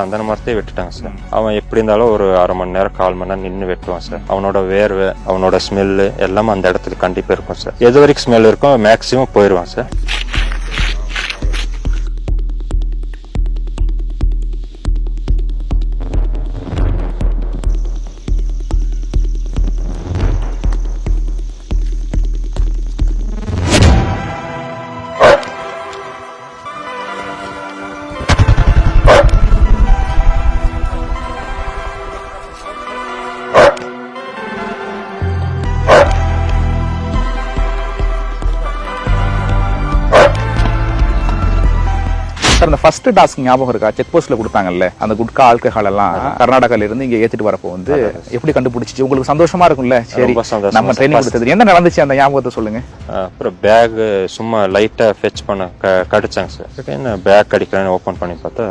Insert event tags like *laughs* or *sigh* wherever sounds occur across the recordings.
சந்தன மரத்தையே வெட்டுட்டாங்க சார் அவன் எப்படி இருந்தாலும் ஒரு அரை மணி நேரம் கால் மணி நேரம் நின்று வெட்டுவான் சார் அவனோட வேர்வை அவனோட ஸ்மெல்லு எல்லாமே அந்த இடத்துல கண்டிப்பாக இருக்கும் சார் எது வரைக்கும் ஸ்மெல் இருக்கும் மேக்ஸிமம் போயிடுவான் சார் ஃபர்ஸ்ட் டாஸ்க் ஞாபகம் இருக்கா? செக் போஸ்ட்ல கொடுத்தாங்கல்ல அந்த குட்கா ஆல்கஹால் எல்லாம் கர்நாடகால இருந்து இங்க ஏத்திட்டு வரப்போ வந்து எப்படி கண்டுபிடிச்சிச்சு? உங்களுக்கு சந்தோஷமா இருக்கும்ல? சரி நம்ம ட்ரைனிங் கொடுத்தது. என்ன நடந்துச்சு அந்த ஞாபகத்தை சொல்லுங்க? அப்புறம் பேக் சும்மா லைட்டா ஃபெச் பண்ண கடிச்சாங்க சார் என்ன பேக் கடிக்கலான்னு ஓப்பன் பண்ணி பார்த்தா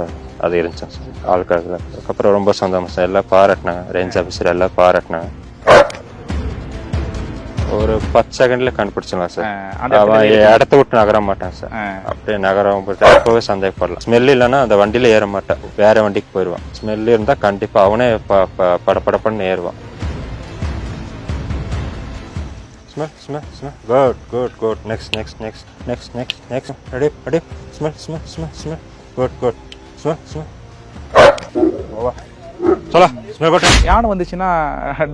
அது இருந்துச்சாங்க சார் ஆளுக்காக அதுக்கப்புறம் ரொம்ப சந்தோஷம் எல்லாம் பாராட்டினாங்க. ரேஞ்ச் ஆஃபீஸர் எல்லாம் பாராட்டினாங்க. ஒரு பத்து செகண்ட்ல கண்டுபிடிச்சிடலாம் சார் அவன் இடத்த விட்டு நகர மாட்டான் சார் அப்படியே நகரம் போட்டு அப்பவே சந்தேகப்படலாம். ஸ்மெல் இல்லைன்னா அந்த வண்டியில ஏற மாட்டான். வேற வண்டிக்கு போயிடுவான் ஸ்மெல் இருந்தா கண்டிப்பா அவனே ப- ப- படபடப்படன்னு ஏறுவான். Smell smell smell good good good next next next next next next ready ready smell smell smell smell good good smell smell good யானை வந்துச்சுன்னா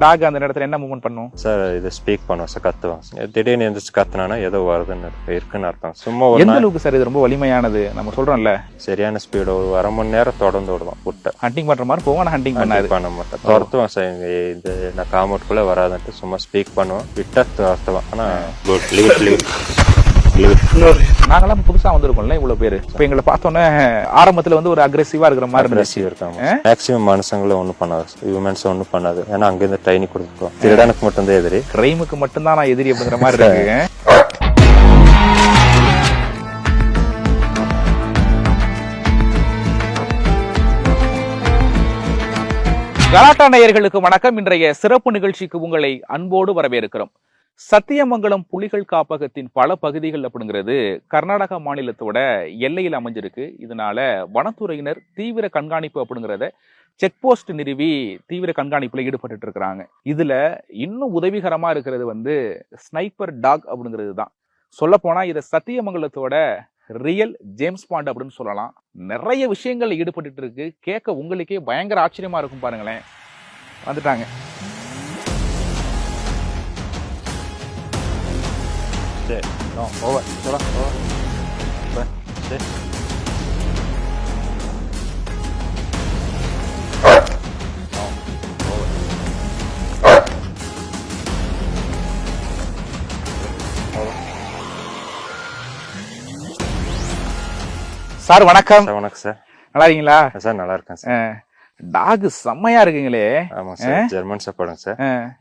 டாக் அந்த இடத்துல என்ன மூவ்மெண்ட் பண்ணும்? சார் இது ஸ்பீக் பண்ணுவோம் சார் கத்துவான். சார் திடீர்னு எந்திரிச்சு கத்துனானா ஏதோ வருதுன்னு இருக்குன்னு அர்த்தம். சும்மா ஒரு எந்த அளவுக்கு சார் இது ரொம்ப வலிமையானது? நம்ம சொல்றோம்ல. சரியான ஸ்பீடு ஒரு அரை மணி நேரம் தொடர்ந்து விடுவான் விட்ட ஹண்டிங் பண்ற மாதிரி போவோம் ஆனா ஹண்டிங் பண்ணாது பண்ண மாட்டேன். துரத்துவான் சார் இங்க இது நான் காமௌண்ட்குள்ள வராதுன்ட்டு சும்மா ஸ்பீக் பண்ணுவேன். விட்டா துரத்துவான் ஆனா நாங்கெல்லாம் புதுசா வந்திருக்கோம்ல இவ்வளவு பேரு. இப்ப எங்களை பார்த்தோன்னே ஆரம்பத்துல வந்து ஒரு அக்ரெசிவா இருக்கிற மாதிரி அக்ரெசிவ் இருக்காங்க. மேக்ஸிமம் மனுஷங்களும் ஒன்றும் பண்ணாது. ஹியூமன்ஸ் ஒன்றும் பண்ணாது. ஏன்னா அங்கிருந்து ட்ரைனிங் கொடுத்துருக்கோம் திருடனுக்கு மட்டும்தான் எதிரி. கிரைமுக்கு மட்டும்தான் நான் எதிரி அப்படிங்கிற மாதிரி இருக்கு. *laughs* கலாட்டா நேயர்களுக்கு வணக்கம். இன்றைய சிறப்பு நிகழ்ச்சிக்கு உங்களை அன்போடு வரவேற்கிறோம். சத்தியமங்கலம் புலிகள் காப்பகத்தின் பல பகுதிகள் அப்படிங்கிறது கர்நாடகா மாநிலத்தோட எல்லையில் அமைஞ்சிருக்கு. இதனால வனத்துறையினர் தீவிர கண்காணிப்பு அப்படிங்கிறத செக் போஸ்ட் நிறுவி தீவிர கண்காணிப்புல ஈடுபட்டு இருக்கிறாங்க. இதுல இன்னும் உதவிகரமா இருக்கிறது வந்து ஸ்னைப்பர் டாக் அப்படிங்கிறது தான். சொல்ல போனா இதை சத்தியமங்கலத்தோட ரியல் ஜேம்ஸ் பாண்ட் அப்படின்னு சொல்லலாம். நிறைய விஷயங்கள்ல ஈடுபட்டு இருக்கு. கேட்க உங்களுக்கே பயங்கர ஆச்சரியமா இருக்கும் பாருங்களேன். வந்துட்டாங்க. சரி ஓவர் சொல்ல ஓவர் சரி சார் வணக்கம். சார் வணக்கம் சார். நல்லா இருக்கீங்களா? சார் நல்லா இருக்கேன் சார். டாக் செம்மையா இருக்குங்களே. ஆமாம் சார் ஜெர்மன் சாப்பாடுங்க சார்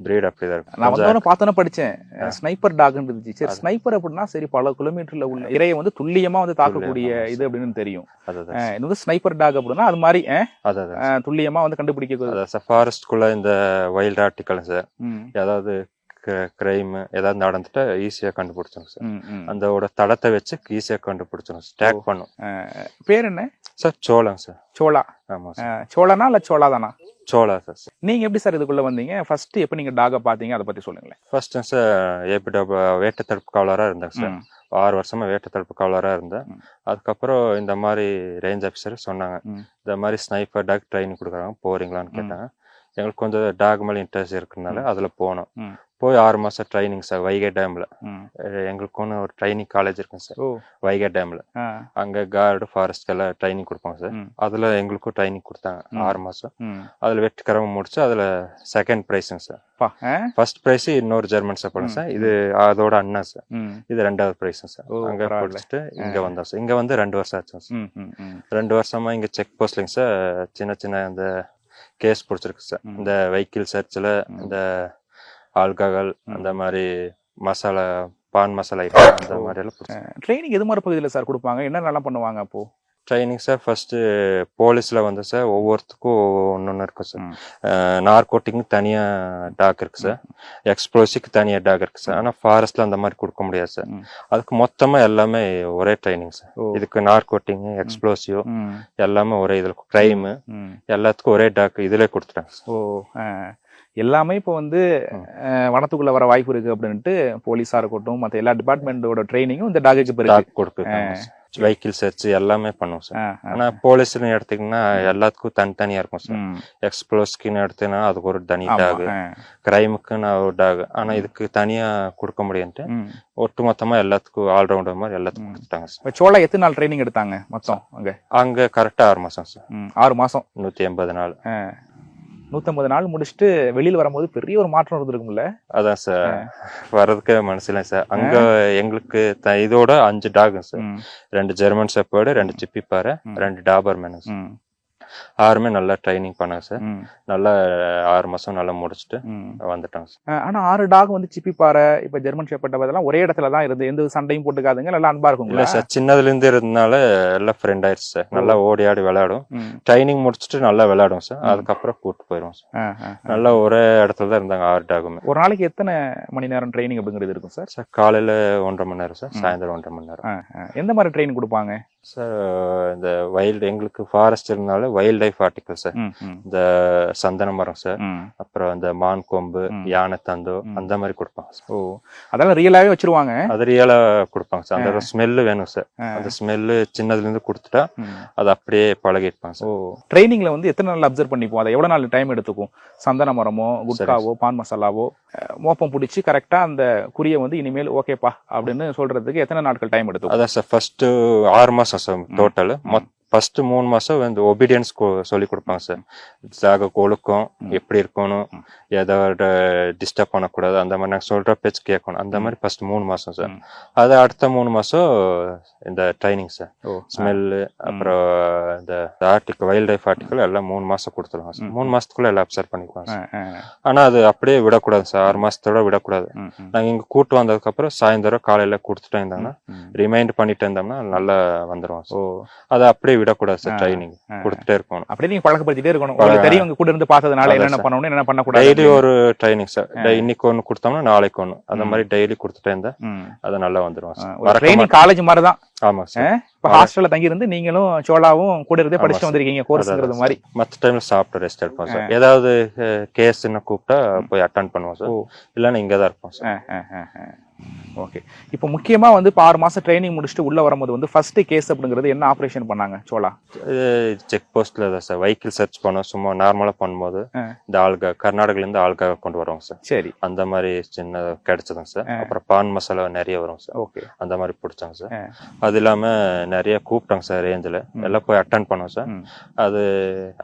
பிரீட் அப்படிதான் இருக்கும் நான் வந்தோன்னு பார்த்தோன்னு படிச்சேன். ஸ்னைப்பர் டாக் இருந்துச்சு. சரி ஸ்னைப்பர் அப்படின்னா சரி பல கிலோமீட்டர்ல உள்ள இறையை வந்து துல்லியமா வந்து தாக்கக்கூடிய இது அப்படின்னு தெரியும். அதுதான் இது வந்து ஸ்னைப்பர் டாக் அப்படின்னா அது மாதிரி துல்லியமா வந்து கண்டுபிடிக்க ஃபாரஸ்ட்குள்ள இந்த வைல்ட் ஆர்டிக்கல் சார் ஏதாவது கிரைம் ஏதாவது நடந்துட்டா ஈஸியா கண்டுபிடிச்சோம் சார். அந்தோட தடத்தை வச்சு ஈஸியா கண்டுபிடிச்சோம் ஸ்டாக் பண்ணும். பேர் என்ன? சார் சோளம் சார் சோளா ஆமா சார் அஹ், சோளனா இல்ல சோளா தானா? சோளா சார் நீங்க எப்படி சார் இதுக்குள்ள வந்தீங்க? ஃபர்ஸ்ட் எப்ப நீங்க டாக பாத்தீங்க அதை பத்தி சொல்லுங்களேன். ஃபர்ஸ்ட் சார் ஏபிடப வேட்ட தடுப்பு காவலரா இருந்தேங்க சார். ஆறு வருஷமா வேட்ட தடுப்பு காவலரா இருந்தேன். அதுக்கப்புறம் இந்த மாதிரி ரேஞ்ச் ஆஃபீஸர் சொன்னாங்க. இந்த மாதிரி ஸ்னைப்பர் டாக் ட்ரைனிங் கொடுக்குறாங்க போறீங்களான்னு கேட்டாங்க. எங்களுக்கு கொஞ்சம் டாக் மேல இன்ட்ரெஸ்ட் இருக்குனால அதுல போனோம். போய் ஆறு மாசம் ட்ரைனிங் சார் வைகை டேம்ல ம். எங்களுக்கு ஒன்று ஒரு ட்ரைனிங் காலேஜ் இருக்குங்க சார் வைகை டேம்ல அங்க கார்டு ஃபாரஸ்ட் எல்லாம் ட்ரைனிங் கொடுப்பாங்க சார். அதுல எங்களுக்கும் ட்ரைனிங் கொடுத்தாங்க. ஆறு மாசம். அதுல வெற்றிகரமா முடிச்சு அதுல செகண்ட் ப்ரைஸுங்க சார் ஃபர்ஸ்ட் ப்ரைஸ் இன்னொரு ஜெர்மன் சாப்பாடுங்க சார் இது அதோட அண்ணா சார் இது ரெண்டாவது ப்ரைஸுங்க சார் அங்க. படிச்சுட்டு இங்க வந்தோம் சார் இங்க வந்து ரெண்டு வருஷம் ஆச்சுங்க சார். ரெண்டு வருஷமா இங்க செக் போஸ்ட்லிங்க சார் சின்ன சின்ன இந்த கேஸ் பிடிச்சிருக்கு சார். இந்த வெஹிக்கிள் சர்ச்சில். இந்த ஆல்கஹால். அந்த மாதிரி மசாலா பான் மசாலா ஐட்டம் அந்த மாதிரி எல்லாம் ட்ரைனிங் எது மாதிரி பகுதியில் சார் கொடுப்பாங்க? என்னென்னலாம் பண்ணுவாங்க அப்போ? ட்ரைனிங் சார் ஃபர்ஸ்ட் போலீஸ்ல வந்து சார் ஒவ்வொருத்துக்கும் ஒன்று ஒன்று இருக்கும் சார் ம். நார்கோட்டிக்கு தனியா டாக் இருக்கு சார் எக்ஸ்ப்ளோசிவ்க்கு தனியா டாக் இருக்கு சார் ஆனா ஃபாரஸ்ட்ல அந்த மாதிரி கொடுக்க முடியாது சார். அதுக்கு மொத்தமா எல்லாமே ஒரே ட்ரைனிங் சார். இதுக்கு நார்கோட்டிங் எக்ஸ்ப்ளோசிவ் எல்லாமே ஒரே இதுல கிரைம். எல்லாத்துக்கும் ஒரே டாக் இதுல கொடுத்துட்டாங்க சார் ஓ. எல்லாமே இப்போ வந்து வனத்துக்குள்ள வர வாய்ப்பு இருக்கு அப்படின்ட்டு போலீஸா இருக்கட்டும் மற்ற எல்லா டிபார்ட்மெண்டோட ட்ரைனிங்கும் இந்த டாகுக்கு டாக் கொடுக்குறாங்க வெஹிக்கிள் சர்ச் எல்லாமே பண்ணுவோம் சார். ஆனா போலீஸ்னு எடுத்தீங்கன்னா எல்லாத்துக்கும் தனித்தனியா இருக்கும் சார். எக்ஸ்ப்ளோஸ்க்குன்னு எடுத்தீங்கன்னா அதுக்கு ஒரு தனி டாக். கிரைமுக்குன்னு ஒரு டாக். ஆனா இதுக்கு தனியா கொடுக்க முடியும்ட்டு. ஒட்டுமொத்தமா எல்லாத்துக்கும் ஆல்ரவுண்டர் மாதிரி எல்லாத்துக்கும் கொடுத்துட்டாங்க சார். சோளா எத்தனை நாள் ட்ரைனிங் எடுத்தாங்க மொத்தம் அங்க? அங்க கரெக்டா ஆறு மாசம் சார். ஆறு மாசம். நூத்தி எண்பது நாள். நூத்தம்பது நாள் முடிச்சுட்டு வெளியில வரும்போது பெரிய ஒரு மாற்றம் இருந்திருக்கும்ல. அதான் சார் வர்றதுக்கு மனசுல சார் அங்க எங்களுக்கு இதோட அஞ்சு டாகுங்க சார் ரெண்டு ஜெர்மன் செப்பேர்டு ரெண்டு சிப்பி பாறை ரெண்டு டாபர் மேனுங்க சார் ம், ஆறுமே நல்லா ட்ரைனிங் பண்ணாங்க சார். நல்லா ஆறு மாசம் நல்லா முடிச்சுட்டு. வந்துட்டாங்க சார். ஆனா ஆறு டாக் வந்து சிப்பி பாறை இப்ப ஜெர்மன் ஷெப்பர்ட் அதெல்லாம் ஒரே இடத்துல தான் இருந்து எந்த சண்டையும் போட்டுக்காதுங்க நல்லா அன்பா இல்ல இருக்குங்களா சார் சின்னதுல இருந்து இருந்தனால எல்லாம் ஃப்ரெண்ட் ஆயிடுச்சு சார். நல்லா ஓடி ஆடி விளையாடும். ட்ரைனிங் முடிச்சுட்டு நல்லா விளையாடும் சார். அதுக்கப்புறம் கூட்டு போயிடும் சார். நல்லா ஒரே இடத்துல தான் இருந்தாங்க ஆறு டாகுமே ஒரு நாளைக்கு எத்தனை மணி நேரம் ட்ரைனிங் அப்படிங்கிறது இருக்கும் சார்? சார் காலையில ஒன்றரை மணி நேரம் சார் சாயந்தரம் ஒன்றரை மணி நேரம். எந்த மாதிரி ட்ரைனிங் கொடுப்பாங்க? சார் இந்த வைல்டு எங்களுக்கு ஃபாரஸ்ட் இருந்தாலும் வைல்ட் லைஃப் ஆர்டிக்கல் சார் இந்த சந்தன மரம் சார். அப்புறம் இந்த மான் கொம்பு யானை தந்து அந்த மாதிரி கொடுப்பாங்க ஓ அதெல்லாம் ரியலாவே வச்சிருவாங்க? அது ரியலா கொடுப்பாங்க சார் அந்த ஸ்மெல்லு வேணும் சார் அந்த ஸ்மெல்லு சின்னதுல இருந்து கொடுத்துட்டா. அது அப்படியே பழகிருப்பாங்க ஓ சார் ட்ரைனிங்ல வந்து எத்தனை நாள் அப்சர்வ் பண்ணிப்போம்? அதை எவ்வளவு நாள் டைம் எடுத்துக்கும்? சந்தன மரமோ குட்காவோ பான் மசாலாவோ மோப்பம் பிடிச்சி கரெக்டா அந்த குறியை வந்து இனிமேல் ஓகேப்பா அப்படின்னு சொல்றதுக்கு எத்தனை நாட்கள் டைம் எடுத்துக்கும்? அதான் சார் ஃபர்ஸ்ட் ஆறு மாசம் சார் டோட்டல் ஃபர்ஸ்ட் மூணு மாசம் இந்த ஒபீடியன்ஸ் சொல்லி கொடுப்பாங்க சார் ஜாக ஒழுக்கம் எப்படி இருக்கணும் எதோட டிஸ்டர்ப் பண்ணக்கூடாது அந்த மாதிரி நாங்கள் சொல்ற பேச்சு கேட்கணும். அந்த மாதிரி ஃபர்ஸ்ட் மூணு மாசம் சார் அது அடுத்த மூணு மாசம் இந்த ட்ரைனிங் சார் ஸ்மெல்லு அப்புறம் இந்த ஆர்டிக்கல் வைல்ட் லைஃப் ஆர்டிக்கல் எல்லாம் மூணு மாசம் கொடுத்துருவாங்க சார் மூணு மாசத்துக்குள்ள எல்லாம் அப்சர்வ் பண்ணிக்குவாங்க சார். ஆனா அது அப்படியே விடக்கூடாது சார் ஆறு மாசத்தோட விடக்கூடாது. நாங்க இங்க கூட்டு வந்ததுக்கு அப்புறம் சாயந்தரம் காலையில கொடுத்துட்டே இருந்தாங்கன்னா ம். ரிமைண்ட் பண்ணிட்டு இருந்தோம்னா நல்லா வந்துருவோம் அதை அப்படியே விடக்கூடாது சார் ட்ரைனிங் கொடுத்துட்டே இருக்கணும். அப்படியே நீங்க பழக்கப்படுத்திட்டே இருக்கணும். உங்களுக்கு தெரியும் உங்க கூட இருந்து பார்த்ததுனால என்னென்ன பண்ணணும் என்னென்ன பண்ணக்கூடாது டெய்லி ஒரு ட்ரைனிங் சார் இன்னைக்கு ஒன்று கொடுத்தோம்னா நாளைக்கு ஒன்று அந்த மாதிரி டெய்லி கொடுத்துட்டே இருந்தா. அது நல்லா மறக்க ட்ரைனிங் காலேஜ் மாதிரி தான். ஆமா சார் இப்ப ஹாஸ்டல்ல தங்கி இருந்து நீங்களும் சோலாவும் கூட இருந்தே படிச்சுட்டு வந்திருக்கீங்க கோர்ஸ்ங்கிறது மாதிரி. மற்ற டைம்ல சாப்பிட்டு ரெஸ்ட் எடுப்போம் சார் ஏதாவது கேஸ்ன்னு கூப்பிட்டா போய் அட்டன் பண்ணுவோம் சார் இல்லைன்னா இங்கே தான் இருப்போம் சார் ஓகே இப்போ முக்கியமா வந்து இப்போ ஆறு மாசம் ட்ரைனிங் முடிச்சுட்டு உள்ள வரும்போது வந்து ஃபர்ஸ்ட் கேஸ் அப்படிங்கிறது என்ன ஆபரேஷன் பண்ணாங்க சோலா செக் போஸ்ட்ல தான் சார் வெஹிக்கிள் சர்ச் பண்ணோம் சும்மா நார்மலா பண்ணும்போது. இந்த ஆள்கா கர்நாடகால இருந்து ஆள்கா கொண்டு வருவாங்க சார் சரி. அந்த மாதிரி சின்ன கிடைச்சதுங்க சார் அப்புறம் பான் மசாலா நிறைய வரும் சார் ஓகே. அந்த மாதிரி பிடிச்சாங்க சார். அது இல்லாம நிறைய கூப்பிட்டாங்க சார் ரேஞ்சில் எல்லாம் போய் அட்டன் பண்ணோம் சார். அது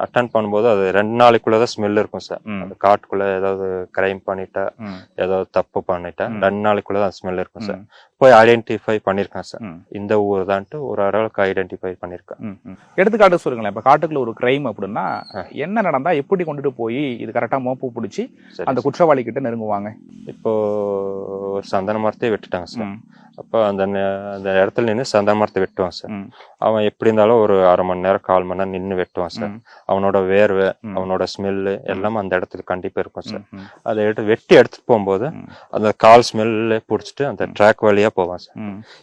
அட்டன் பண்ணும்போது அது ரெண்டு நாளைக்குள்ளதான் ஸ்மெல் இருக்கும் சார். அந்த காட்டுக்குள்ள ஏதாவது கிரைம் பண்ணிட்டா. ஏதாவது தப்பு பண்ணிட்டா ரெண்டு நாளைக்குள்ளதான் ஸ்மெல் இருக்கும் சார் ம். போய் ஐடென்டிஃபை பண்ணிருக்கேன் சார். இந்த ஊர் தான்ட்டு ஒரு அளவுக்கு ஐடென்டிஃபை ம். எடுத்துக்காட்டு சொல்லுங்களேன். இப்ப காட்டுக்குள்ள ஒரு கிரைம் அப்படின்னா என்ன நடந்தா எப்படி கொண்டுட்டு போய் இது கரெக்டா மோப்பு பிடிச்சி அந்த குற்றவாளி கிட்ட நெருங்குவாங்க? இப்போ ஒரு சந்தன மரத்தையே வெட்டுட்டாங்க சார். அப்போ அந்த அந்த இடத்துல நின்று சந்தன மரத்தை வெட்டுவான் சார். அவன் எப்படி இருந்தாலும் ஒரு அரை மணி நேரம் கால் மணி நேரம் நின்று வெட்டுவான் சார் அவனோட வேர்வை அவனோட ஸ்மெல்லு எல்லாமே அந்த இடத்துல கண்டிப்பா இருக்கும் சார். அதை எடுத்து வெட்டி எடுத்துட்டு போகும்போது அந்த கால் ஸ்மெல்ல பிடிச்சிட்டு அந்த ட்ராக் வழியா போவான் சார்.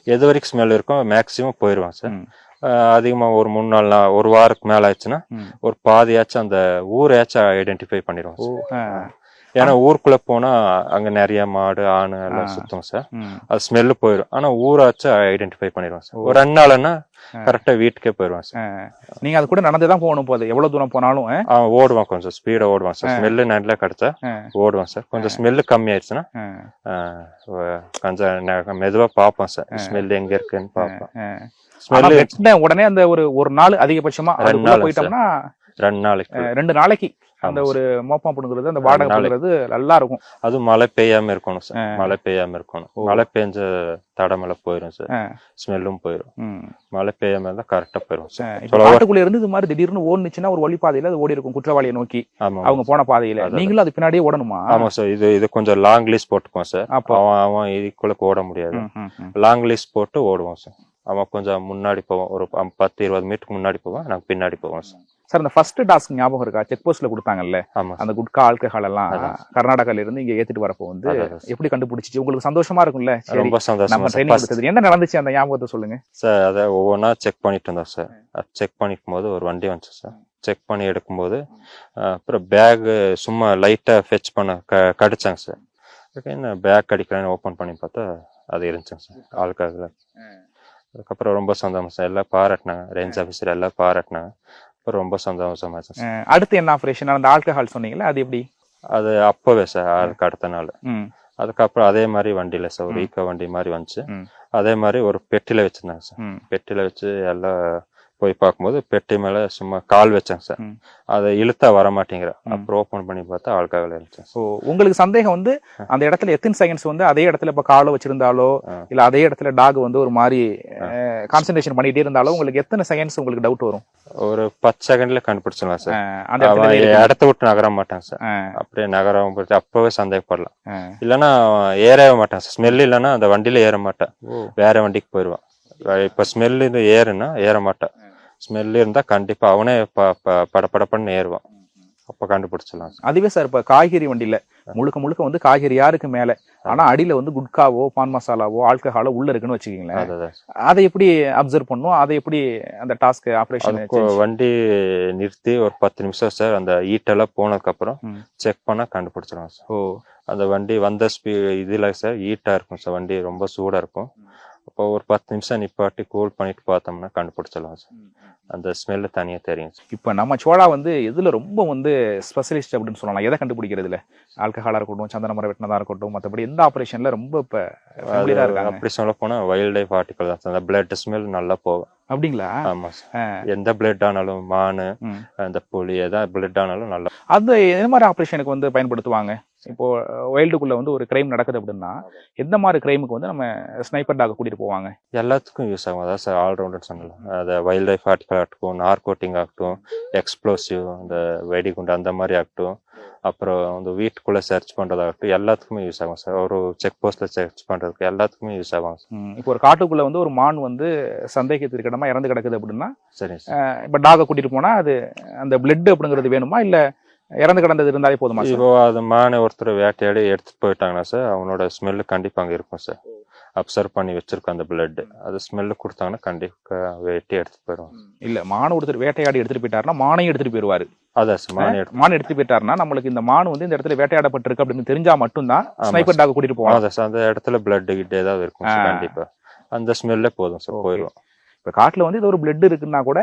எது வரைக்கும் ஸ்மெல் இருக்கோ மேக்சிமம் போயிடுவான் சார் ம். அஹ் அதிகமா ஒரு மூணு நாள் ஒரு வாரத்துக்கு மேல ஆச்சுன்னா ம். ஒரு பாதியாச்சும் அந்த ஊரையாச்சும் ஐடென்டிஃபை பண்ணிடுவோம் ஆ. ஏன்னா ஊருக்குள்ள போனா அங்க நிறைய மாடு ஆணு எல்லாம் சுத்தும் சார். அது ஸ்மெல்லு போயிடும் ஆனா ஊராச்சும் ஐடென்டிஃபை பண்ணிடுவோம் சார். ஒரு ரெண்டு நாள்னா கரெக்டா வீட்டுக்கே போயிடுவான் சார். நீங்க அது கூட நடந்துதான் போகணும் போது எவ்வளவு தூரம் போனாலும் ஓடுவான் கொஞ்சம். ஸ்பீடா ஓடுவான் சார். ஸ்மெல்லு நல்லா கிடைச்சா. ஓடுவான் சார். கொஞ்சம் ஸ்மெல்லு கம்மி ஆயிடுச்சுன்னா கொஞ்சம் மெதுவா பார்ப்போம் சார். ஸ்மெல் எங்க இருக்குன்னு பார்ப்போம். ஸ்மெல்லு உடனே அந்த ஒரு ஒரு நாள் அதிகபட்சமா போயிட்டோம்னா ரெண்டு நாளைக்கு ரெண்டு நாளைக்கு. அந்த ஒரு மோப்பம் பிடுங்கிறது அந்த வாடகை பிடுங்கிறது நல்லா இருக்கும் அதுவும் மழை பெய்யாம இருக்கணும் சார். மழை பெய்யாம இருக்கணும். மழை பெஞ்ச தடமலை போயிடும் சார். ஸ்மெல்லும் போயிடும் ம். மழை பெய்யாம இருந்தா கரெக்டா போயிடும் சார். அஹ், இப்ப காட்டுக்குள்ள இருந்து இது மாதிரி திடீர்னு ஓடுனுச்சுன்னா ஒரு வழிபாதையில அது ஓடி இருக்கும் குற்றவாளியை நோக்கி. ஆமா அவங்க போன பாதையில. நீங்களும் அது பின்னாடியே ஓடணுமா? ஆமா சார். இது இது கொஞ்சம் லாங் லீஸ் போட்டுப்போம் சார். அப்போ. அவன் அவன் இதுக்குள்ள ஓட முடியாது. லாங் லீஸ் போட்டு ஓடுவோம் சார். அவன் கொஞ்சம் முன்னாடி போவான். ஒரு பத்து இருபது மீட்டருக்கு முன்னாடி போவான். நாங்கள் பின்னாடி போவோம் சார். சார் இந்த ஃபர்ஸ்ட் டாஸ்க் ஞாபகம் இருக்கா? செக் போஸ்ட்ல கொடுத்தாங்கல்ல? அந்த குட்கா ஆல்கஹால் எல்லாம். கர்நாடகால இருந்து இங்க ஏத்திட்டு வரப்போ வந்து. எப்படி கண்டுபிடிச்சிச்சு? உங்களுக்கு சந்தோஷமா இருக்கும்ல? ரொம்ப சந்தோஷமா ட்ரைனிங் என்ன நடந்துச்சு அந்த ஞாபகத்தை சொல்லுங்க? சார் அதை ஒவ்வொன்றா செக் பண்ணிட்டு இருந்தோம் சார் செக் பண்ணிக்கும் போது ஒரு வண்டி வந்துச்சு சார் செக் பண்ணி எடுக்கும்போது அப்புறம் பேகு சும்மா லைட்டாக ஃபெச் பண்ண க கடிச்சாங்க சார் என்ன பேக் அடிக்கலான்னு ஓப்பன் பண்ணி பார்த்தா அது இருந்துச்சுங்க சார் ஆளுக்காக அதுக்கப்புறம் ரொம்ப சந்தோஷம் சார் எல்லாம் பாராட்டினாங்க. ரேஞ்ச் ஆஃபீஸர் எல்லாம் பாராட்டினாங்க. ரொம்ப சந்தோஷமாச்சு சார் அடுத்து என்ன ஆபரேஷன் அந்த ஆல்கஹால் சொன்னீங்கல்ல அது எப்படி? அது அப்போவே சார் அதுக்கு அடுத்த நாள். அதுக்கப்புறம் அதே மாதிரி வண்டியில சார் ஒரு ஈக்கோ வண்டி மாதிரி வந்துச்சு. அதே மாதிரி ஒரு பெட்டில வச்சிருந்தாங்க சார் பெட்டில வச்சு எல்லாம் போய் பார்க்கும்போது பெட்டி மேல சும்மா கால் வச்சாங்க சார். அதை இழுத்தா வர மாட்டேங்கிற. அப்புறம் ஓபன் பண்ணி பார்த்தா ஆளுக்காக இருந்துச்சு ஸோ உங்களுக்கு சந்தேகம் வந்து அந்த இடத்துல எத்தனை செகண்ட்ஸ் வந்து அதே இடத்துல இப்ப காலோ வச்சிருந்தாலோ. இல்ல அதே இடத்துல டாக் வந்து ஒரு மாதிரி கான்சென்ட்ரேஷன் பண்ணிட்டே இருந்தாலோ உங்களுக்கு எத்தனை செகண்ட்ஸ் உங்களுக்கு டவுட் வரும்? ஒரு பத்து செகண்ட்ல கண்டுபிடிச்சிடலாம் சார். அந்த. இடத்த விட்டு நகர மாட்டான் சார். அப்படியே நகரம் அப்பவே சந்தேகப்படலாம். இல்லைன்னா ஏறவே மாட்டான் சார். ஸ்மெல் இல்லைன்னா அந்த வண்டியில ஏற மாட்டான். வேற வண்டிக்கு போயிடுவான். இப்ப ஸ்மெல் இது ஏறுனா ஏற மாட்டான். ஸ்மெல் இருந்தா கண்டிப்பா அவனே ப- ப- படபடப்பன்னு ஏறுவான் அப்ப கண்டுபிடிச்சிடலாம். சார் அதுவே சார் இப்ப காய்கறி வண்டியில முழுக்க முழுக்க வந்து காய்கறி யாருக்கு மேல? ஆனா அடியில வந்து குட்காவோ பான் மசாலாவோ ஆல்கஹாலோ உள்ள இருக்குன்னு வச்சுக்கீங்களேன். அதை எப்படி அப்சர்வ் பண்ணும் அதை எப்படி அந்த டாஸ்க் ஆபரேஷன் வண்டி நிறுத்தி ஒரு பத்து நிமிஷம் சார் அந்த ஈட்டெல்லாம் போனதுக்கு அப்புறம் ம். செக் பண்ணா கண்டுபிடிச்சிடும் சார் ஓ. அந்த வண்டி வந்த ஸ்பீ இதுல சார் ஈட்டா இருக்கும் சார் வண்டி ரொம்ப சூடா இருக்கும். அப்போ ஒரு பத்து நிமிஷம் நிப்பாட்டி கூல் பண்ணிட்டு பார்த்தோம்னா கண்டுபிடிச்சிடலாம் சார். அந்த ஸ்மெல்லு தனியா தெரியும் சார். இப்ப நம்ம சோழா வந்து எதுல ரொம்ப வந்து ஸ்பெஷலிஸ்ட் அப்படின்னு சொல்லலாம்? எதை கண்டுபிடிக்கிறதுல? ஆல்கஹாலா இருக்கட்டும் சந்தன மரம் வெட்டினதா இருக்கட்டும் மத்தபடி எந்த ஆபரேஷன்ல ரொம்ப இப்ப அப்படி சொல்ல போனா வைல்ட் லைஃப் ஆர்டிகல் தான் சார். அந்த பிளட் ஸ்மெல் நல்லா போகும். அப்படிங்களா? ஆமா சார். எந்த பிளட் ஆனாலும் மானு. அந்த புலி எதாவது பிளட் ஆனாலும் நல்லா அது எந்த மாதிரி ஆபரேஷனுக்கு வந்து பயன்படுத்துவாங்க? இப்போ வைல்டுக்குள்ள வந்து ஒரு கிரைம் நடக்குது அப்படின்னா எந்த மாதிரி கிரைமுக்கு வந்து நம்ம ஸ்னைப்பர் டாக கூட்டிட்டு போவாங்க? எல்லாத்துக்கும் யூஸ் ஆகும். அதான் சார் ஆல்ரவுண்டர் சொன்னல அது வைல்ட் லைஃப் ஆர்டிகல் ஆகட்டும் நார்கோட்டிங் ஆகட்டும் எக்ஸ்ப்ளோசிவ் அந்த வெடிகுண்டு அந்த மாதிரி ஆகட்டும். அப்புறம் இந்த வீட்டுக்குள்ள சர்ச் பண்றதாகட்டும் எல்லாத்துக்குமே யூஸ் ஆகும் சார் ஒரு செக் போஸ்ட்ல சர்ச் பண்றதுக்கு எல்லாத்துக்குமே யூஸ் ஆகும். இப்போ ஒரு காட்டுக்குள்ள வந்து ஒரு மான் வந்து சந்தேகத்திற்கு இடமா இறந்து கிடக்குது அப்படின்னா சார் இப்ப டாக கூட்டிட்டு போனா அது அந்த பிளட் அப்படிங்கிறது வேணுமா? இல்ல இறந்து கிடந்தது இருந்தாலே போதுமா இப்போ அது மானை ஒருத்தர் வேட்டையாடி எடுத்துட்டு போயிட்டாங்கன்னா சார் அவனோட ஸ்மெல்லு கண்டிப்பா அங்க இருக்கும் சார் அப்சர்வ் பண்ணி வச்சிருக்கோம் அந்த பிளட் அது ஸ்மெல்லு கொடுத்தாங்கன்னா கண்டிப்பா வெட்டி எடுத்துட்டு போயிடுவோம் இல்ல மான் ஒருத்தர் வேட்டையாடி எடுத்துட்டு போயிட்டாருன்னா மானையும் எடுத்துட்டு போயிருவாரு. அதான் சார் மானை எடுத்து மான் எடுத்துட்டு போயிட்டாருன்னா நம்மளுக்கு இந்த மான் வந்து இந்த இடத்துல வேட்டையாடப்பட்டிருக்கு அப்படின்னு தெரிஞ்சா மட்டும்தான் ஸ்னைப்பர் டாக கூட்டிட்டு போகலாம். அதான் சார் அந்த இடத்துல பிளட் கிட்ட ஏதாவது இருக்கும். கண்டிப்பா. அந்த ஸ்மெல்லே போதும் சார். போயிடும் இப்ப காட்டுல வந்து இது ஒரு பிளட் இருக்குன்னா கூட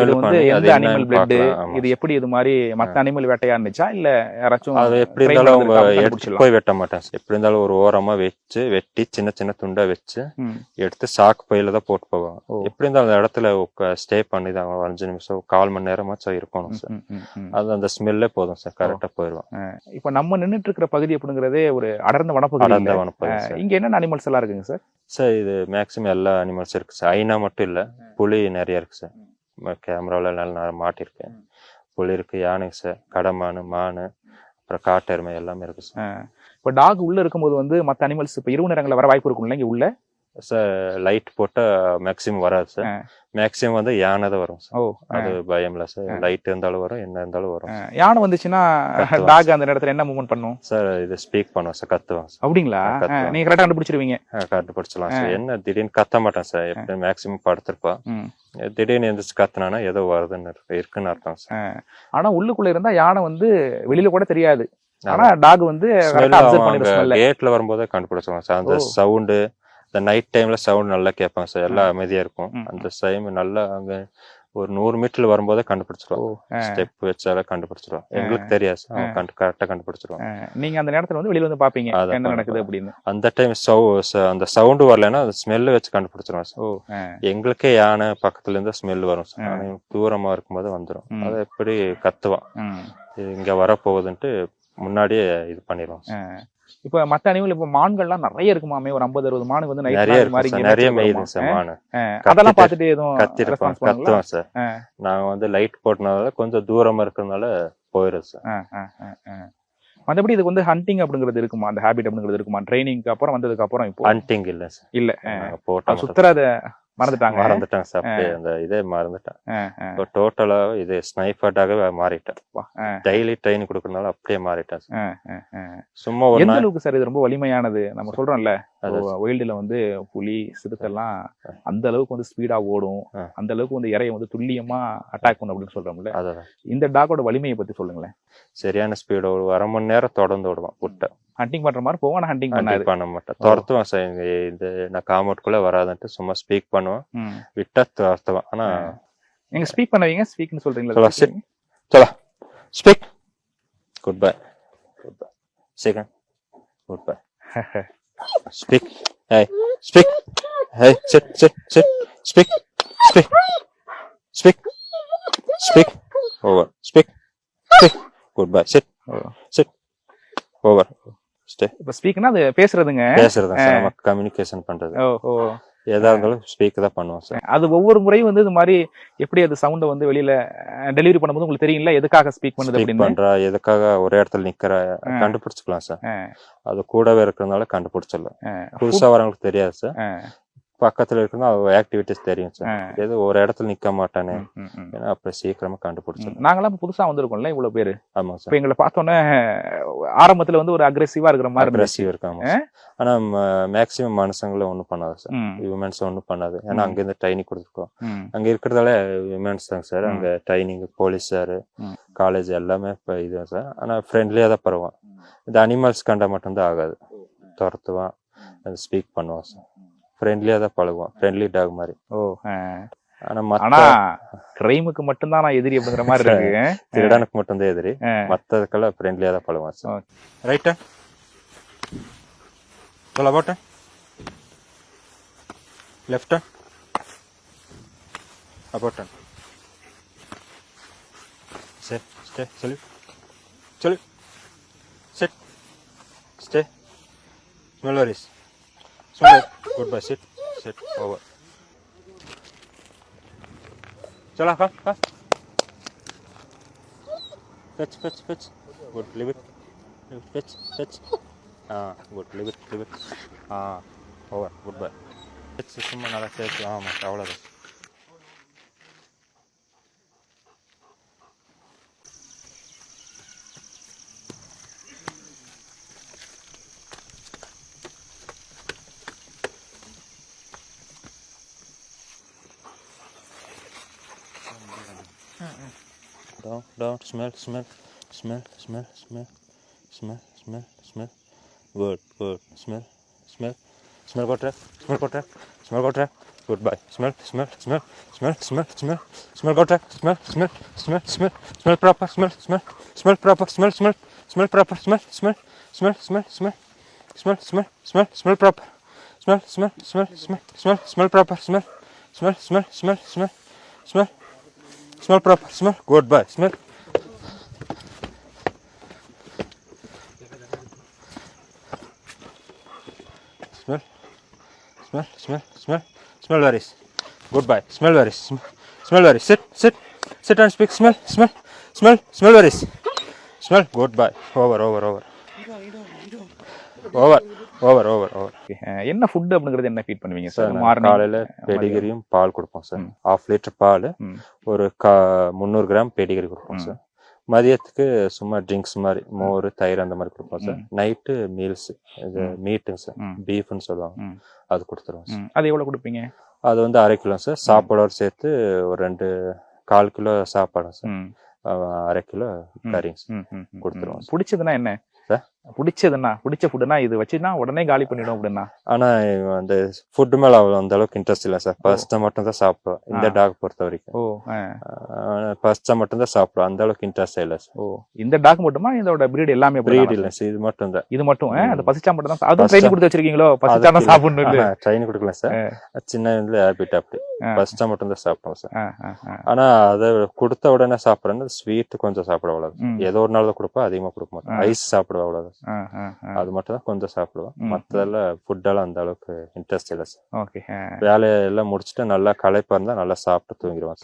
இது வந்து எந்த அனிமல் பிளட். இது எப்படி இது மாதிரி மத்த அனிமல் வேட்டையாடுச்சா இல்ல யாராச்சும் அது எப்படி இருந்தாலும். போய் வெட்ட மாட்டேன் எப்படி இருந்தாலும் ஒரு ஓரமா வச்சு வெட்டி சின்ன சின்ன துண்டா வச்சு. எடுத்து சாக்கு பையில தான் போட்டு போவாங்க. ஓ. எப்படி இருந்தாலும் அந்த இடத்துல ஸ்டே பண்ணி தான் ஒரு அஞ்சு நிமிஷம் கால் மணி நேரமாச்சும் இருக்கணும் சார். அது அந்த ஸ்மெல்லே போதும் சார். கரெக்டா போயிடுவோம் இப்ப நம்ம நின்னுட்டு இருக்கிற பகுதி அப்படிங்கறதே ஒரு அடர்ந்த வனப்பகுதி அடர்ந்த? வனப்பகுதி இங்க என்னென்ன அனிமல்ஸ் எல்லாம் இருக்குங்க சார்? சார் இது மேக்ஸிமம் எல்லா அனிமல்ஸ் இருக்கு சார். ஐனா மட்டும் இல்ல. புலி நிறைய இருக்கு சார். கேமரால நல்லா மாட்டிருக்கேன் புலி இருக்கு யானை சார் கடமானு மானு அப்புறம் காட்டெருமை எல்லாமே இருக்கு சார். இப்ப டாக் உள்ள இருக்கும்போது வந்து மத்த அனிமல்ஸ் இப்ப இரவு நேரங்கள்ல வர வாய்ப்பு இருக்கும்ல இங்க உள்ள? சார் லைட் போட்டா மேக்ஸிமம் வராது சார். மேக்ஸிமம் வந்து யானை தான் வரும் சார் ஓ அது பயம் இல்ல சார் லைட் இருந்தாலும் வரும் என்ன இருந்தாலும் வரும் யானை வந்துச்சுன்னா டாக் அந்த நேரத்துல என்ன மூவ்மெண்ட் பண்ணும்? சார் இது ஸ்பீக் பண்ணுவோம் சார் கத்துவான் சார் அப்படிங்களா? நீங்க கரெக்டா கண்டுபிடிச்சிருவீங்க. கண்டுபிடிச்சலாம் சார் என்ன திடீர்னு கத்த மாட்டான் சார் எப்படி மேக்ஸிமம் படுத்திருப்பா. திடீர்னு எந்திரிச்சு கத்துனானா ஏதோ வருதுன்னு இருக்கு- இருக்குன்னு அர்த்தம் சார் ஆனா உள்ளுக்குள்ள இருந்தா யானை வந்து வெளியில கூட தெரியாது. ஆனா டாக் வந்து கேட்ல வரும்போதே கண்டுபிடிச்சிருவாங்க சார் அந்த. சவுண்டு இந்த நைட் டைம்ல சவுண்ட் நல்லா கேட்பாங்க சார் எல்லாம் அமைதியா இருக்கும். அந்த டைம் நல்லா அங்க ஒரு நூறு மீட்டர்ல வரும்போதே கண்டுபிடிச்சிருவோம். ஸ்டெப் வச்சாலும் கண்டுபிடிச்சிருவோம் எங்களுக்கு தெரியாது சார் அவன் கண்டு கரெக்டா கண்டுபிடிச்சிருவான் அஹ், நீங்க அந்த நேரத்துல வந்து வெளியில வந்து பாப்பீங்க என்ன நடக்குது. அப்படின்னு. அந்த டைம் சவு அந்த சவுண்டு வரலைன்னா அந்த ஸ்மெல்லு வச்சு கண்டுபிடிச்சிருவான் சார் எங்களுக்கே யானை பக்கத்துல இருந்து ஸ்மெல் வரும் சார். ஆனா தூரமா இருக்கும்போது வந்துடும். அதை எப்படி கத்துவான்? இங்க வரப்போகுதுன்ட்டு முன்னாடியே இது. அஹ். இப்ப மத்த அனிமல் இப்ப மான்கள்லாம் நிறைய இருக்குமாமே ஒரு ஐம்பது அறுபது மான் வந்து நிறைய மாதிரி நிறைய அதெல்லாம் பார்த்துட்டு எதுவும் பண்ணுங்களா கத்துவான் சார். நாங்க வந்து லைட் போட்டனால கொஞ்சம் தூரமா இருக்கிறதுனால போயிடும் சார். மத்தபடி இதுக்கு வந்து ஹண்டிங் அப்படிங்கிறது இருக்குமா? அந்த ஹேபிட் அப்படிங்கிறது இருக்குமா? ட்ரைனிங்க்கு அப்புறம் வந்ததுக்கு அப்புறம் இப்போ? ஹண்டிங் இல்ல சார். இல்ல போட்டா அது சுத்துற அத மறந்துட்டாங்க. மறந்துட்டாங்க சார் அந்த இதே மறந்துட்டேன். டோட்டலா இது ஸ்னைஃபர்டாகவே மாறிட்டேன். டெய்லி ட்ரெயின் கொடுக்கறதுனால அப்படியே மாறிட்டேன். சும்மா ஒரு அளவுக்கு சார் இது ரொம்ப வலிமையானது? நம்ம சொல்றோம்ல. ஒயில்டுல வந்து புலி சிறுத்தைலாம் அந்த அளவுக்கு வந்து ஸ்பீடா ஓடும். அந்த அளவுக்கு வந்து இறைய வந்து துல்லியமா அட்டாக் பண்ணும் அப்படின்னு சொல்றோம்ல. இந்த டாகோட வலிமையை பத்தி சொல்லுங்களேன். சரியான ஸ்பீடு ஒரு அரை மணி நேரம் தொடர்ந்து விடுவான் புட்டை ஹண்டிங் பண்ற மாதிரி போவோம் ஆனா ஹண்டிங் பண்ணாது. பண்ண மாட்டேன். துரத்துவான் சார் இந்த நான் காமௌண்ட்குள்ள வராதுன்ட்டு சும்மா ஸ்பீக் பண்ணுவேன். விட்டா துரத்துவான். ஆனா நீங்க ஸ்பீக் பண்ணுவீங்க ஸ்பீக்னு சொல்ல, சொல்றீங்களா? sit. சலா speak goodbye goodbye second goodbye Speak. Hey. Speak. Hey. Sit. Sit. Sit. Speak. Speak. Speak. Speak. Over. Speak. Speak. Goodbye. Sit. Over. Sit. Over. Stay இப்போ ஸ்பீக்னா அது பேசுறதுங்க பேசுறது கம்யூனிகேஷன் பண்றது ஓ ஓ எதா இருந்தாலும் ஸ்பீக் தான் பண்ணுவோம் சார் அது ஒவ்வொரு முறையும் வந்து இது மாதிரி எப்படி அது சவுண்ட வந்து வெளியில டெலிவரி பண்ணும்போது உங்களுக்கு தெரியும்ல எதுக்காக ஸ்பீக் பண்ணுது அப்படின்னு? பண்றா எதுக்காக ஒரே இடத்துல நிக்கிற கண்டுபிடிச்சுக்கலாம் சார் அது கூடவே இருக்கிறதுனால கண்டுபிடிச்சிடலாம். புதுசா வரவங்களுக்கு தெரியாது சார் பக்கத்துல இருக்கிறதா அவ ஆக்டிவிட்டிஸ் தெரியும். சார் ஏதோ ஒரு இடத்துல நிக்க மாட்டானே. ஏன்னா அப்ப சீக்கிரமா கண்டுபிடிச்சிடலாம் நாங்கெல்லாம் இப்ப புதுசா வந்திருக்கோம்ல இவ்வளவு பேரு. இப்ப சார் எங்களை பார்த்தோன்னே ஆரம்பத்துல வந்து ஒரு அக்ரெசிவா இருக்கிற மாதிரி அக்ரெசிவ் இருக்காங்க. ஆனா மேக்சிமம் மனுஷங்களும் ஒண்ணும் பண்ணாது சார் விமன்ஸ் ஒண்ணும் பண்ணாது. ஏன்னா. அங்க இருந்து ட்ரைனிங் கொடுத்துருக்கோம். அங்க இருக்கிறதால விமன்ஸ் தாங்க சார் அங்க ட்ரைனிங் போலீஸ் சார். காலேஜ் எல்லாமே இப்ப இது சார் ஆனா ஃப்ரெண்ட்லியா தான் பரவான் இந்த அனிமல்ஸ் கண்டா மட்டும்தான் ஆகாது. துரத்துவான். ஸ்பீக் பண்ணுவான் சார் ஃப்ரெண்ட்லியா தான் பழகுவான் ஃப்ரெண்ட்லி டாக் மாதிரி ஓ. ஆனா ஆனா கிரைமுக்கு மட்டும்தான் நான் எதிரி அப்படிங்கிற மாதிரி *laughs* இருக்கு திருடனுக்கு மட்டும்தான் எதிரி ஆ. மத்ததுக்கெல்லாம் ஃப்ரெண்ட்லியா தான் பழகுவான் சார். ரைட்டா சொல்ல போட்டேன் லெஃப்ட் அபோட்டன் Sit, stay, salute. Salute. Sit. Stay. Smell worries. सुंदर good bye sit sit over चला का का touch touch touch good leave it touch touch हां good leave it leave it हां ஓவர் குட் பை சும்மா நல்லா சேர்த்து ஆமாம் அவ்வளோதான் smell, smell, smell, smell, smell, smell, smell, smell. Good, good. Smell, smell, smell. Go track, smell, go track, smell, go track. Goodbye. Smell, smell, smell, smell, smell, smell, smell. Go track, smell, smell, smell, smell, smell proper, smell, smell, smell proper, smell, smell, smell proper, smell, smell, smell, smell, smell, smell, smell, smell, smell proper, smell, smell, smell, smell, smell, smell proper, smell, smell, smell, smell, smell, smell. Smell proper. Smell. Goodbye. Smell. Smell. Smell. Smell. Smell varies. Goodbye. Smell varies. Sm- Smell varies. Sit. Sit. Sit and speak. Smell. Smell. Smell. Smell varies. Smell. Goodbye. Over. Over. Over. Over. Over. Over. அஹ் என்ன food அப்படிங்கிறது என்ன feet பண்ணுவீங்க sir காலையில பெடிகிரியும் பால் கொடுப்போம் sir. Half litre பால். ஒரு கா முந்நூறு gram Pedigree கொடுப்போம். சார் மதியத்துக்கு சும்மா ட்ரிங்க்ஸ் மாதிரி மோர் தயிர் அந்த மாதிரி கொடுப்போம் சார். நைட்டு மீல்ஸ் இது. மீட்டுங்க சார். பீஃப்னு சொல்லுவாங்க. அது கொடுத்துருவோம் சார். அது எவ்வளவு கொடுப்பீங்க? அது வந்து அரை கிலோ சார். சாப்பாடோட சேர்த்து ஒரு ரெண்டு கால் கிலோ சாப்பாடு சார். அரை கிலோ. கறிங்க சார் கொடுத்துருவோம். பிடிச்சதுன்னா என்ன? சார்? பிடிச்சதுன்னா பிடிச்ச ஃபுட்னா இது வச்சுன்னா உடனே காலி பண்ணிடும் அப்படின்னா? ஆனா இவன் அந்த ஃபுட் மேல அவ்வளவு அந்த அளவுக்கு இன்ட்ரெஸ்ட் இல்லை சார். ஃபர்ஸ்ட் மட்டும் தான் சாப்பிடுவோம் இந்த. டாக் பொறுத்த வரைக்கும். ஓ ஆ, மட்டும் தான் சாப்பிடுவோம் அந்த அளவுக்கு இன்ட்ரெஸ்ட் இல்லை சார். ஓ இந்த டாக் மட்டுமா? இதோட பிரீட் எல்லாமே பிரீட் அப்படிதானா? இல்லை சார். இது மட்டும் தான். இது மட்டும் ஆ. அது பசிச்சா மட்டும் தான் அதுவும் பசிச்சா- ட்ரைனிங் கொடுத்து வச்சிருக்கீங்களோ? பசிச்சா தான் சாப்பிடணும் இல்ல. ட்ரெயின் கொடுக்கல சார். சின்ன இதுல ஹேபிட் அப்படி. ஆ. மட்டும் தான் சாப்பிடுவோம் சார். ஆ, ஆ, ஆ. ஆனா அதை கொடுத்த உடனே சாப்பிடறேன்னு ஸ்வீட் கொஞ்சம் சாப்பிட அவ்வளவு ம். ஏதோ ஒரு நாள் தான் கொடுப்போம் அதிகமா கொடுக்க மாட்டோம் ஆ. ஐஸ் சாப்பிடுவோம் அவ்வளவு சார். அது மட்டும் தான் கொஞ்சம் சாப்பிடுவேன். மற்றதெல்லாம் ஃபுட்டெல்லாம் அந்த அளவுக்கு இன்ட்ரெஸ்ட் இல்லை சார். ஓகே வேலையெல்லாம் முடிச்சுட்டு நல்லா களைப்பா இருந்தா நல்லா சாப்பிட்டு தூங்கிடுவாங்க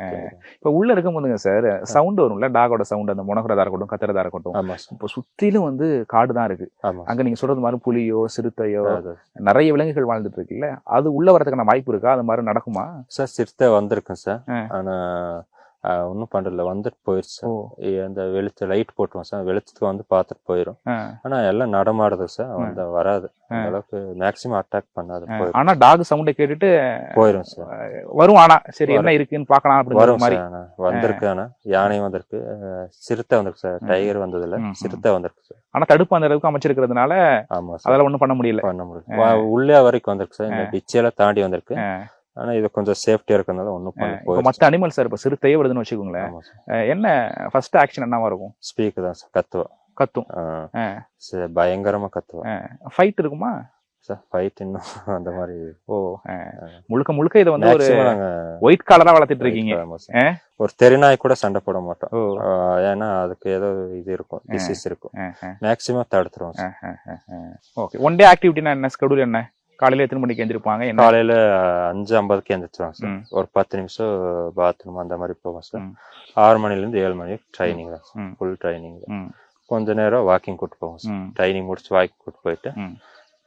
ஆ. இப்ப உள்ள இருக்கும் போதுங்க சார் சவுண்ட் வரும்ல டாகோட சவுண்ட் அந்த முனகிறதா இருக்கட்டும் கத்துறதா இருக்கட்டும். இப்போ சுத்திலும் வந்து காடு தான் இருக்கு. அங்க நீங்க சொல்றது மாதிரி புலியோ சிறுத்தையோ நிறைய விலங்குகள் வாழ்ந்துட்டு இருக்குல்ல அது உள்ள வரதுக்கான வாய்ப்பு இருக்கா? அது மாதிரி நடக்குமா? சார் சிறுத்தை வந்திருக்கும் சார். ஆ. ஒன்றும் பண்றதில்ல. வந்துட்டு போயிடுச்சு அந்த வெளிச்ச லைட் போட்டுருவோம் சார். வெளிச்சத்துக்கு வந்து பார்த்துட்டு போயிடும் ஆ, ஆனா எல்லாம் நடமாடுது சார். வந்து வராது. அந்த அளவுக்கு மேக்சிமம் அட்டாக் பண்ணாது ஆ. போயிடும் ஆனா டாக் சவுண்டை கேட்டுட்டு போயிடும் சார். வரும். ஆனா சரி. என்ன இருக்குன்னு பார்க்கலாம் வரும் மாதிரி. வந்திருக்கு ஆனா. யானையும் வந்திருக்கு. சிறுத்தை வந்திருக்கு சார். டைகர் வந்ததுல ம், ம். சிறுத்தை வந்திருக்கு சார். ஆனா தடுப்பு அந்த அளவுக்கு அமைச்சிருக்கிறதுனால ஆமா சார். அதெல்லாம் ஒண்ணும் பண்ண முடியல. பண்ண முடியும் வா- உள்ளே வரைக்கும் வந்திருக்கு சார். இந்த ஆ. டிச்செல்லாம் தாண்டி வந்திருக்கு. ஆனா இது கொஞ்சம் சேஃப்டியா இருக்கறதுனால ஒன்றும் மத்த அனிமல் சார் இப்ப சிறுத்தையே வருதுன்னு வச்சுக்கோங்களேன் என்ன ஃபர்ஸ்ட் ஆக்ஷன் என்னவா இருக்கும்? ஸ்பீக் தான் சார் கத்துவா. கத்தும். பயங்கரமா கத்துவா. ஃபைட் இருக்குமா? சார் ஃபைட் இன்னும் *laughs* அந்த மாதிரி ஓ. முழுக்க முழுக்க இதை வந்து ஒரு ஒயிட் கலரா வளர்த்துட்டு இருக்கீங்க. ஒரு தெருநாய் கூட சண்டை போட மாட்டோம். ஏன்னா அதுக்கு ஏதோ இது இருக்கும் டிசீஸ் இருக்கும். மேக்ஸிமம் தடுத்துருவோம். ஓகே ஒன் டே ஆக்டிவிட்டினா என்ன? ஸ்கெடியூல் என்ன? காலையில எத்தனை மணிக்கு எந்திருப்பாங்க? என்ன? காலையில அஞ்சு ஐம்பதுக்கு எந்திரிச்சிருவோம் சார். ஒரு பத்து நிமிஷம் பாத்ரூம் அந்த மாதிரி போவோம் சார். ஆறு மணில இருந்து ஏழு மணி ட்ரைனிங் தான். ஃபுல் ட்ரைனிங் கொஞ்ச நேரம் வாக்கிங் கூட்டு போவோம் சார். ட்ரைனிங் முடிச்சு வாக்கிங் கூட்டு போயிட்டு.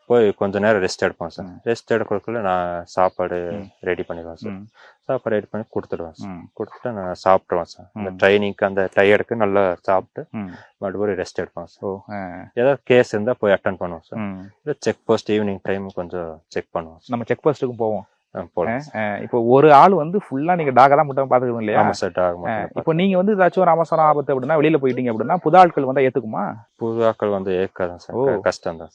போய் கொஞ்ச நேரம் ரெஸ்ட் எடுப்போம் சார். ரெஸ்ட் எடுக்கிறதுக்குள்ள நான் சாப்பாடு. ரெடி பண்ணிடுவேன் சார் சாப்பாடு ரெடி பண்ணி கொடுத்துடுவேன் சார் கொடுத்துட்டு நான் சாப்பிட்ருவேன் சார் அந்த. ட்ரைனிங்க்கு அந்த டயர்டுக்கு நல்லா சாப்பிட்டு. மறுபடியும் ரெஸ்ட் எடுப்போம் சார் ஏதாவது கேஸ் இருந்தால் போய் அட்டன் பண்ணுவோம் சார். இல்லை செக் போஸ்ட் ஈவினிங் டைம் கொஞ்சம் செக் பண்ணுவோம் நம்ம செக் போஸ்ட்டுக்கு போவோம். இப்போ ஒரு ஆள் வந்து ஃபுல்லா நீங்க டாக தான் மட்டும் பாத்துக்கணும் இல்லையா டாக் மட்டும் இப்போ நீங்க வந்து ஏதாச்சும் ஒரு அவசரம் ஆபத்து அப்படின்னா வெளியில போயிட்டீங்க அப்படின்னா புது ஆட்கள் வந்தா ஏத்துக்குமா புதுவாக்கள் வந்து ஏற்காதான் சார் ஓ. கஷ்டம் தான்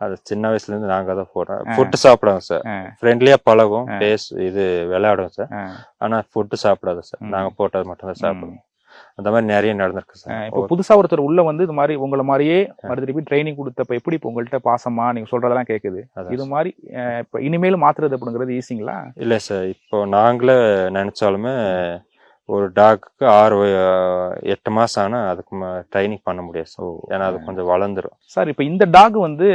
அது சின்ன வயசுல இருந்து நாங்க தான் போடுறோம். ஃபுட்டு சாப்பிடுவோம் சார் ஃப்ரெண்ட்லியா பழகும். டேஸ்ட் இது விளையாடும் சார். ஆனா ஃபுட்டு சாப்பிடாது சார். நாங்க போட்டது மட்டும் தான். சாப்பிடுவோம் அந்த மாதிரி நிறைய நடந்திருக்கு சார். இப்போ புதுசா ஒருத்தர் உள்ள வந்து இது மாதிரி உங்களை மாதிரியே மறு திருப்பி ட்ரைனிங் கொடுத்தப்ப எப்படி இப்போ உங்கள்கிட்ட பாசமா நீங்க சொல்றதெல்லாம் கேக்குது. அதான் இது மாதிரி இப்ப இனிமேல் மாத்துறது அப்படிங்கிறது ஈஸிங்களா இல்ல சார் இப்போ நாங்களே நினைச்சாலுமே ஒரு டாக்கு ஆறு எட்டு மாசம் ஆனா அதுக்கு ட்ரைனிங் பண்ண முடியாது சார். ஏன்னா அது கொஞ்சம் வளர்ந்துரும். சார் இப்போ இந்த டாக் வந்து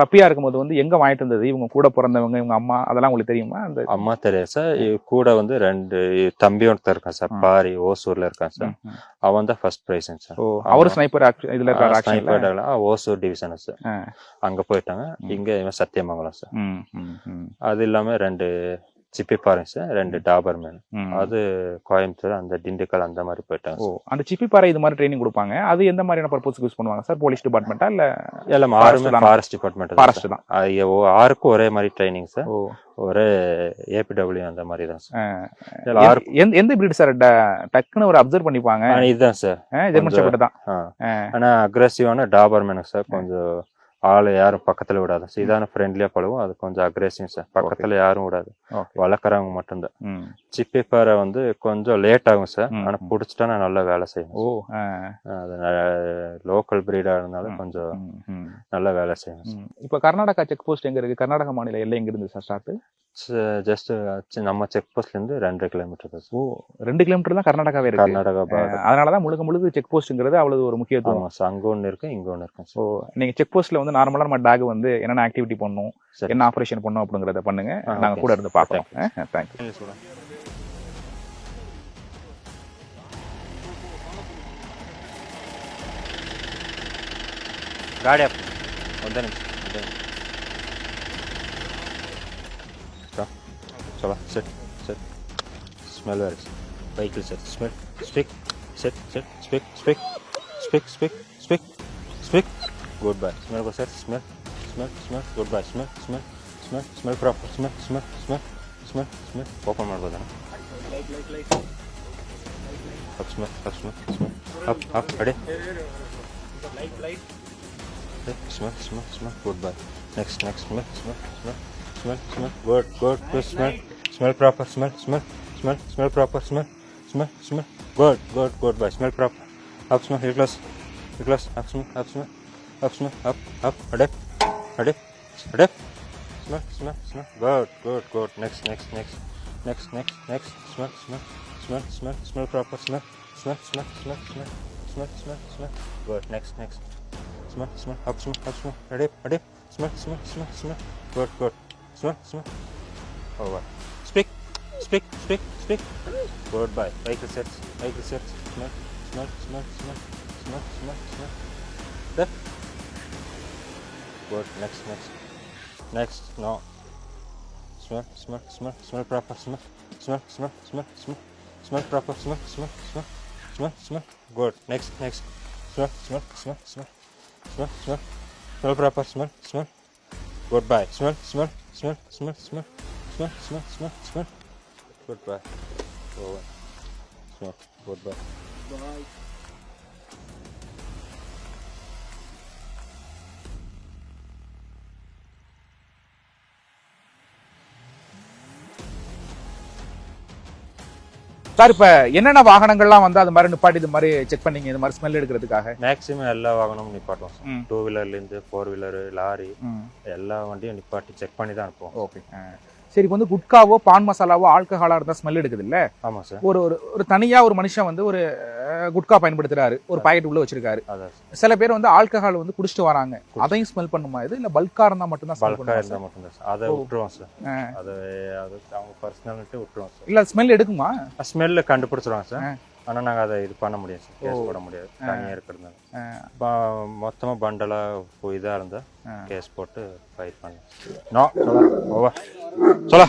பப்பியா இருக்கும்போது வந்து எங்க வாங்கிட்டு இருந்தது இவங்க கூட பிறந்தவங்க இவங்க அம்மா அதெல்லாம் உங்களுக்கு தெரியுமா? அந்த அம்மா தெரியாது சார். கூட வந்து ரெண்டு தம்பி ஒருத்தர் இருக்கான் சார். பாரி ஓசூர்ல இருக்கான் சார். அவன் தான் ஃபர்ஸ்ட் ப்ரைஸ் சார். ஓ அவர் ஸ்னைப்பர் இதுல ஸ்னைப்பர் ஓசூர் டிவிஷன் சார். அங்க போயிட்டாங்க. இங்க இவன் சத்தியமங்கலம் சார். அது இல்லாம ரெண்டு சிப்பி பாருங்க சார் ரெண்டு டாபர் மேன். அது கோயம்புத்தூர் அந்த திண்டுக்கல் அந்த மாதிரி போயிட்டாங்க ஓ அந்த சிப்பி பாறை இது மாதிரி ட்ரைனிங் கொடுப்பாங்க. அது எந்த மாதிரியான பர்பஸ்க்கு யூஸ் பண்ணுவாங்க சார்? போலீஸ் டிபார்ட்மெண்ட்டா இல்ல எல்லாம் ஆறுமே? ஃபாரஸ்ட் டிபார்ட்மெண்ட் ஃபாரஸ்ட் தான் ஆறுக்கும் ஒரே மாதிரி ட்ரைனிங் சார். ஓ. ஒரே ஏபிடபிள்யூ அந்த மாதிரி தான் சார். எந்த- எந்த பிரீட் சார்? டக்குன்னு ஒரு அப்சர்வ் பண்ணிப்பாங்க. இதுதான் சார். ஜெர்மன் ஷெப்பர்ட் தான். ஆனா அக்ரெசிவான டாபர் மேனுக்கு சார். கொஞ்சம் ஆள் யாரும் பக்கத்துல விடாது. இதான ஃப்ரெண்ட்லியா பழகும் அது கொஞ்சம் அக்ரெசிவ் சார் பக்கத்துல யாரும் விடாது. வளர்க்குறவங்க மட்டும்தான். சிப்பி பாறை வந்து கொஞ்சம் லேட் ஆகும் சார் ஆனா. புடிச்சிட்டா நான் நல்லா வேலை செய்யணும் ஓ. அது லோக்கல் பிரீடா இருந்தாலும். கொஞ்சம் நல்லா வேலை செய்யணும் ம். இப்ப கர்நாடகா செக் போஸ்ட் எங்க இருக்கு? கர்நாடகா மாநில எல்லை எங்க இருந்து சார் ஸ்டார்ட் ஜஸ்ட் நம்ம செக் போஸ்ட்ல இருந்து ரெண்டு கிலோமீட்டர் தான் ஓ சார் ரெண்டு கிலோமீட்டர் தான் கர்நாடகாவே இருக்கு கர்நாடகா பார்டர் அதனாலதான் முழுக்க முழுக்க செக் போஸ்ட்ங்கிறது அவ்வளவு ஒரு முக்கியத்துவம் ஆமா சார் அங்க ஒண்ணு இருக்கு இங்க ஒண்ணு இருக்கு ஸோ நீங்க செக் போஸ்ட்ல வந்து நார்மலா நம்ம டாக் வந்து என்னென்ன ஆக்டிவிட்டி பண்ணும் சரி. என்ன ஆபரேஷன் பண்ணும் அப்படிங்கறத பண்ணுங்க ஆ, நாங்க okay, கூட sir. இருந்து பாக்குறோம் தேங்க்யூ ಗಾಡಿ ಅಪ್ಪ ಒಂದೇ ನಿಮಿಷ ಒಂದೇ ನಿಮಿಷ ಚಲೋ sit sit smell very vehicle sit smell speak sit sit speak speak speak speak speak speak goodbye smell go sir smell smell smell goodbye smell smell smell smell proper smell smell smell smell smell open ಮಾಡ್ಬೋದಾ up smell up smell smell up up ready Smell, smell, smell. Good boy Next, next. Smell, smell, smell, smell, smell. Good, good, good. Smell, smell proper. Smell, smell, smell, smell proper. Smell, smell, smell. Good, good, good. Bye. Smell proper. Up, smell. Here close. Here close. Up, smell, up, smell, up, smell, up, up. Adapt, adapt, adapt. Smell, smell, smell. Good, good, good. Next, next, next, next, next, next. Smell, smell, smell, smell, smell proper. Smell, smell, smell, smell, smell, smell, smell, smell. Good. Next, next. smell, smell, up, smell, up, smell, ready, ready, smell, smell, smell, smell, good, good, smell, smell, over, Spik, spik, spik. Word by. Regelset, regelset. Smurf, smurf, smurf, smurf, smurf, smurf, smurf. Left. Word, next, next. Next, no. Smurf, smurf, smurf, smurf, proper, smurf. Smurf, smurf, smurf, smurf. Smurf, proper, smurf, smurf, smurf. Smurf, smurf. Good. Next, next. Smurf, smurf, smurf, smurf. Smurf, smurf. Smurf, proper, smurf, smurf. Goodbye. Smurf, smurf, smurf, smurf, smurf. Smurf, smurf, smurf, smurf. Goodbye, over, smell, goodbye. Sir இப்ப என்னென்ன வாகனங்கள்லாம் வந்து அது மாதிரி நிப்பாட்டி இது மாதிரி check பண்ணீங்க? இது மாதிரி ஸ்மெல் எடுக்கிறதுக்காக? மேக்ஸிமம் எல்லா வாகனமும் நிப்பாட்டுவோம் சார். டூ வீலர்லேருந்து ஃபோர் வீலரு லாரி எல்லா வண்டியும் நிப்பாட்டி செக் பண்ணி தான் அனுப்புவோம். ஓகே சரி இப்போ வந்து குட்காவோ பான் மசாலாவோ ஆல்கஹாலா இருந்தா ஸ்மெல் எடுக்குது இல்ல ஆமாம் சார் ஒரு ஒரு ஒரு தனியா ஒரு மனுஷன் வந்து ஒரு குட்கா பயன்படுத்துறாரு. ஒரு பாக்கெட் உள்ள வச்சிருக்காரு. சில பேர் வந்து ஆல்கஹால் வந்து குடிச்சிட்டு வராங்க. அதையும் ஸ்மெல் பண்ணுமா இது? இல்ல பல்கா இருந்தா மட்டும் தான் ஸ்மெல் பல்காக இருந்தால் மட்டும்தான் சார் அதை விட்டுருவோம் சார் அது அவங்க பர்சனாலிட்டி விட்டுருவோம் சார் இல்ல ஸ்மெல் எடுக்குமா? ஸ்மெல்லு கண்டுபிடிச்சிருவாங்க சார் ஆனால் நாங்கள் அதை இது பண்ண முடியாது சார். கேஸ் போட முடியாது. தனியாக இருக்கிறதுனால. இப்போ மொத்தமாக பண்டலாக இதாக இருந்தால் கேஸ் போட்டு ஃபைட் பண்ணலாம் நோ சொல்ல. ஓவா சொல்ல.